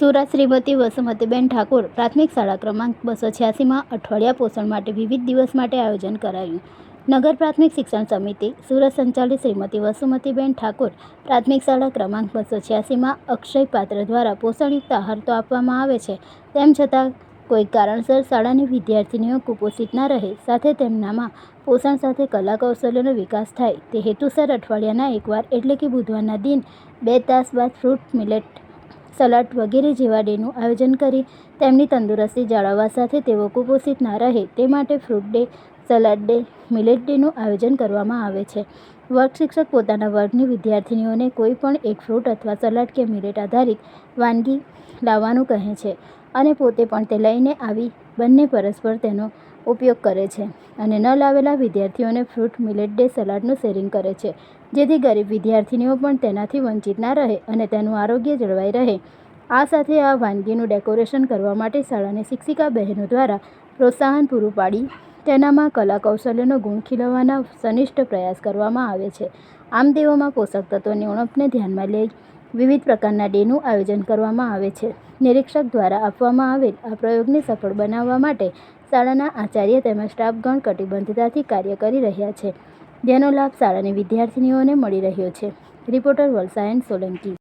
સુરત શ્રીમતી વસુમતીબેન ઠાકોર પ્રાથમિક શાળા ક્રમાંક બસો છ્યાસીમાં અઠવાડિયા પોષણ માટે વિવિધ દિવસ માટે આયોજન કરાયું. નગર પ્રાથમિક શિક્ષણ સમિતિ સુરત સંચાલિત શ્રીમતી વસુમતીબેન ઠાકોર પ્રાથમિક શાળા ક્રમાંક બસો છ્યાસીમાં અક્ષય પાત્ર દ્વારા પોષણયુક્ત આહાર તો આપવામાં આવે છે. તેમ છતાં, કોઈ કારણસર શાળાની વિદ્યાર્થીનીઓ કુપોષિત ના રહે. સાથે તેમનામાં પોષણ સાથે કલા કૌશલ્યનો વિકાસ થાય. તે હેતુસર અઠવાડિયાના એકવાર એટલે કે બુધવારના દિન બે તાસ બાદ ફ્રૂટ મિલેટ સલાડ વગેરે જેવા ડેનું આયોજન કરી તેમની તંદુરસ્તી જાળવવા સાથે તેઓ કુપોષિત ના રહે. તે માટે fruit day, salad day, millet ડેનું આયોજન કરવામાં આવે છે. વર્ગ શિક્ષક પોતાના વર્ગની વિદ્યાર્થીનીઓને કોઈ પણ એક ફ્રૂટ અથવા સલાડ કે મિલેટ આધારિત વાનગી લાવવાનું કહે છે. અને પોતે પણ તે લઈને આવી. બંને પરસ્પર તેનો ઉપયોગ કરે છે અને ન લાવેલા વિદ્યાર્થીઓને ફ્રૂટ મિલેટ ડે સલાડનું શેરિંગ કરે છે. જેથી ગરીબ વિદ્યાર્થીનીઓ પણ તેનાથી વંચિત ના રહે અને તેનું આરોગ્ય જળવાઈ રહે. આ સાથે આ વાનગીનું ડેકોરેશન કરવા માટે શાળાની શિક્ષિકા બહેનો દ્વારા પ્રોત્સાહન પૂરું પાડી તેનામાં કલા કૌશલ્યનો ગુણ ખીલવવાના સનિષ્ઠ પ્રયાસ કરવામાં આવે છે. આમ તેઓમાં પોષક તત્વોની ઉણપને ધ્યાનમાં લઈ વિવિધ પ્રકારના ડેનું આયોજન કરવામાં આવે છે. નિરીક્ષક દ્વારા આપવામાં આવેલ આ પ્રયોગને સફળ બનાવવા માટે શાળાના આચાર્ય તેમજ સ્ટાફગણ કટિબદ્ધતાથી કાર્ય કરી રહ્યા છે. જેનો લાભ શાળાની વિદ્યાર્થીનીઓને મળી રહ્યો છે. રિપોર્ટર વલસાયન સોલંકી.